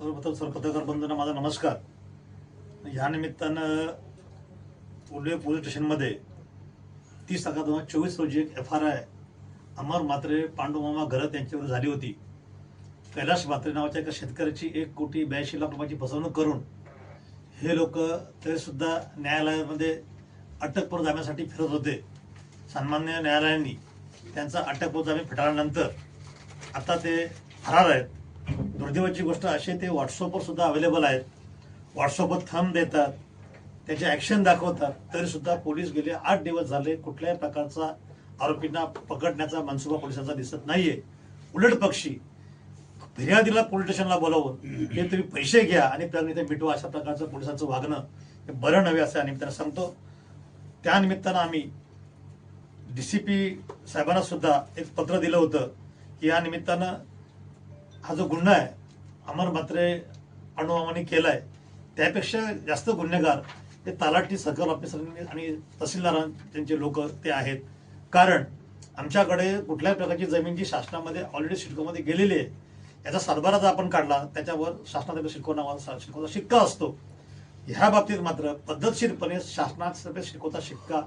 सर्वप्रथम सर्व पत्रकार बंधूंना माझा नमस्कार. ह्या निमित्तानं उल्हे पोलीस स्टेशनमध्ये तीस अकरा दोन हजार चोवीस रोजी एक F R I Amar Matre Pandumama Gharat यांच्यावर झाली होती. कैलाश मात्रे नावाच्या एका शेतकऱ्याची एक कोटी ब्याऐंशी लाख रुपयाची फसवणूक करून हे लोक तरीसुद्धा न्यायालयामध्ये अटकपूर्व जाण्यासाठी फिरत होते. सन्मान्य न्यायालयांनी त्यांचा अटकपूर्व जामीन फेटाळल्यानंतर आता ते फरार आहेत. दुर्दैवाची गोष्ट अशी ते व्हॉट्सअपवर सुद्धा अवेलेबल आहेत. व्हॉट्सअपवर थंब देतात. त्याचे ॲक्शन दाखवतात. तरी सुद्धा पोलीस गेले आठ दिवस झाले कुठल्याही प्रकारचा आरोपींना पकडण्याचा मनसुबा पोलिसांचा दिसत नाहीये. उलट पक्षी. फिर्यादीला पोलीस स्टेशनला बोलावून हे तुम्ही पैसे घ्या आणि प्रकरण इथे मिटवा अशा प्रकारचं पोलिसांचं वागणं हे बरं नव्हे असं या निमित्तानं सांगतो. त्यानिमित्तानं आम्ही डी सी पी साहेबांना सुद्धा एक पत्र दिलं होतं की या निमित्तानं हा जो गुन्हा आहे अमर मात्रे अणुमामाने केलाय त्यापेक्षा जास्त गुन्हेगार हे तलाठी सर्कल ऑफिसरांनी आणि तहसीलदार त्यांचे लोक ते आहेत. कारण आमच्याकडे कुठल्याही प्रकारची जमीन जी शासनामध्ये ऑलरेडी सिडकोमध्ये गेलेली आहे याचा सातबारा जर आपण काढला त्याच्यावर शासनातर्फे सिडको नावाचा शिडकोचा शिक्का असतो ह्या बाबतीत मात्र पद्धतशीरपणे शासनातर्फे शिडकोचा शिक्का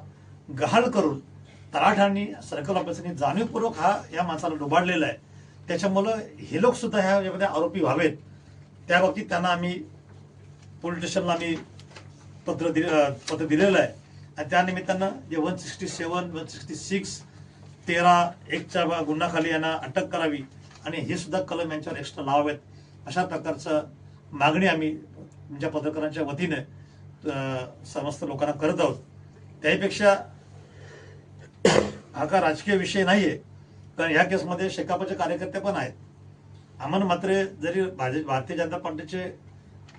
गहाळ करून तलाठ्यांनी सर्कल ऑफिसरनी जाणीवपूर्वक हा या माणसाला डुबाडलेला आहे. त्याच्यामुळं हे लोक सुद्धा ह्या यामध्ये आरोपी व्हावेत. त्या बाबतीत त्यांना आम्ही पोलीस स्टेशनला आम्ही पत्र दिले पत्र दिलेलं आहे. आणि त्या निमित्तानं जे one sixty seven one sixty six तेरा एकच्या गुन्ह्याखाली यांना अटक करावी आणि हे सुद्धा कलम यांच्यावर एक्स्ट्रा लावावेत. अशा प्रकारचं मागणी आम्ही तुमच्या पत्रकारांच्या वतीने समस्त लोकांना करत आहोत. त्याहीपेक्षा हा का राजकीय विषय नाही आहे कारण ह्या केसमध्ये शेकापचे कार्यकर्ते पण आहेत. अमन मात्रे जरी भाजप भारतीय जनता पार्टीचे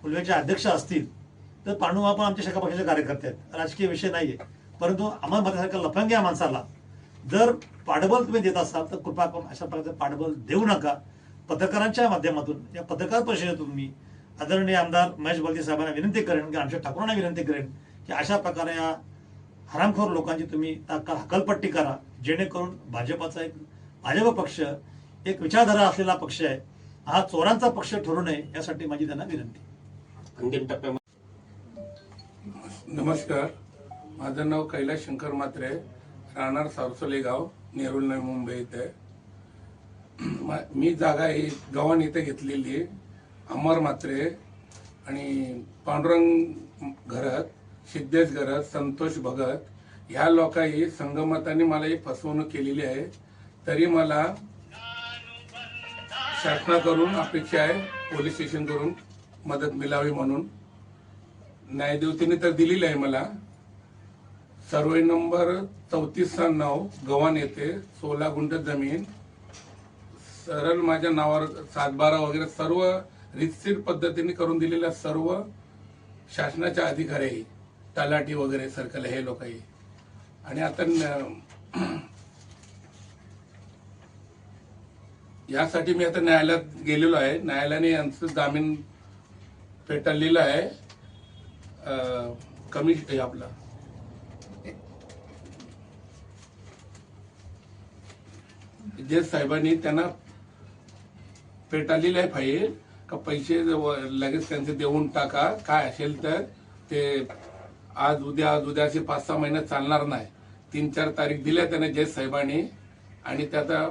उल्वेचे अध्यक्ष असतील तर पांडुमा पण आमच्या शेका पक्षाचे कार्यकर्ते आहेत. राजकीय विषय नाही आहे परंतु अमन मात्रेसारख्या लफंग्या माणसाला जर पाठबळ तुम्ही देत असाल तर कृपा करून अशा प्रकारचं पाठबळ देऊ नका. पत्रकारांच्या माध्यमातून या पत्रकार परिषदेतून मी आदरणीय आमदार महेश बलदी साहेबांना विनंती करेन की आमच्या ठाकूरांना विनंती करेन की अशा प्रकारे या हरामखोर लोकांची तुम्ही तात्काळ हकलपट्टी करा जेणेकरून भाजपाचा एक भाजप पक्ष एक विचारधारा असलेला पक्ष आहे. हा चोरांचा पक्ष ठरू नये यासाठी माझी त्यांना विनंती. अंतिम टप्प्यामध्ये. नमस्कार. माझं नाव कैलास शंकर मात्रे राहणार सारसोली गाव नेरुल नवी मुंबई इथे. मा- जागा ही गव्हाण इथे घेतलेली आहे. अमर मात्रे आणि पांडुरंग घरत सिद्धेश घरत संतोष भगत ह्या लोकांनी संगमताने मला ही फसवणूक केलेली आहे. तरी मला शासनाकडून अपेक्षा आहे पोलीस स्टेशन करून मदत मिळावी म्हणून. न्यायदेवतेने तर दिलेली आहे मला. सर्वे नंबर चौतीस नऊ गव्हाण येथे सोळा गुंठ जमीन. सरळ माझ्या नावावर सातबारा वगैरे सर्व रितसीर पद्धतीने करून दिलेल्या सर्व शासनाच्या अधिकारी तलाठी वगैरे सर्कल हे लोकही. आणि आता यासाठी मी आता न्यायालयात गेलेलो आहे. न्यायालयाने यांचं जामीन फेटाळलेलं आहे. कमी हे आपला. जे साहेबांनी त्यांना फेटाळलेलं आहे फाईल का पैसे व- लगेच त्यांचे देऊन टाका. काय असेल तर ते आज उद्या आज उद्या असे पाच सहा महिने चालणार नाही. तीन चार तारीख दिल्या त्याने जज साहेबांनी. आणि त्याचा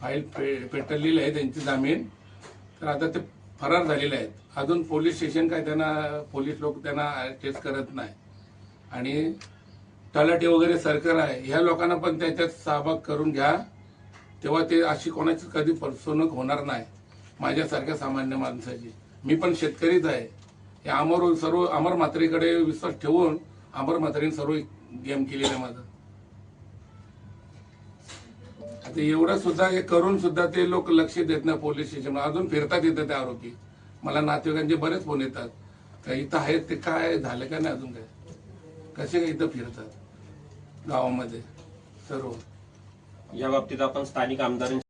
फाईल पे- पेटलेली आहे त्यांची जामीन. तर आता ते फरार झालेले आहेत. अजून पोलीस स्टेशन काय त्यांना पोलीस लोक त्यांना अटॅच करत नाही. आणि तलाठी वगैरे सरकार आहे. ह्या लोकांना पण त्याच्यात सहभाग करून घ्या. तेव्हा ते अशी कोणाची कधी फसवणूक होणार नाही. माझ्यासारख्या सामान्य माणसाची. मी पण शेतकरीच आहे. या अमर सर्व अमर मात्रेकडे विश्वास ठेवून अमर मात्रेने सर्व गेम केलेलं आहे आता एवढं सुद्धा हे करून सुद्धा ते लोक लक्ष देत नाही पोलीस स्टेशन अजून फिरतात इथं ते आरोपी. मला नातेवाईकांचे बरेच फोन येतात. का इथं आहेत ते काय झालं का नाही अजून काय? कसे काय इथं फिरतात? गावामध्ये सर्व. या बाबतीत आपण स्थानिक आमदारांची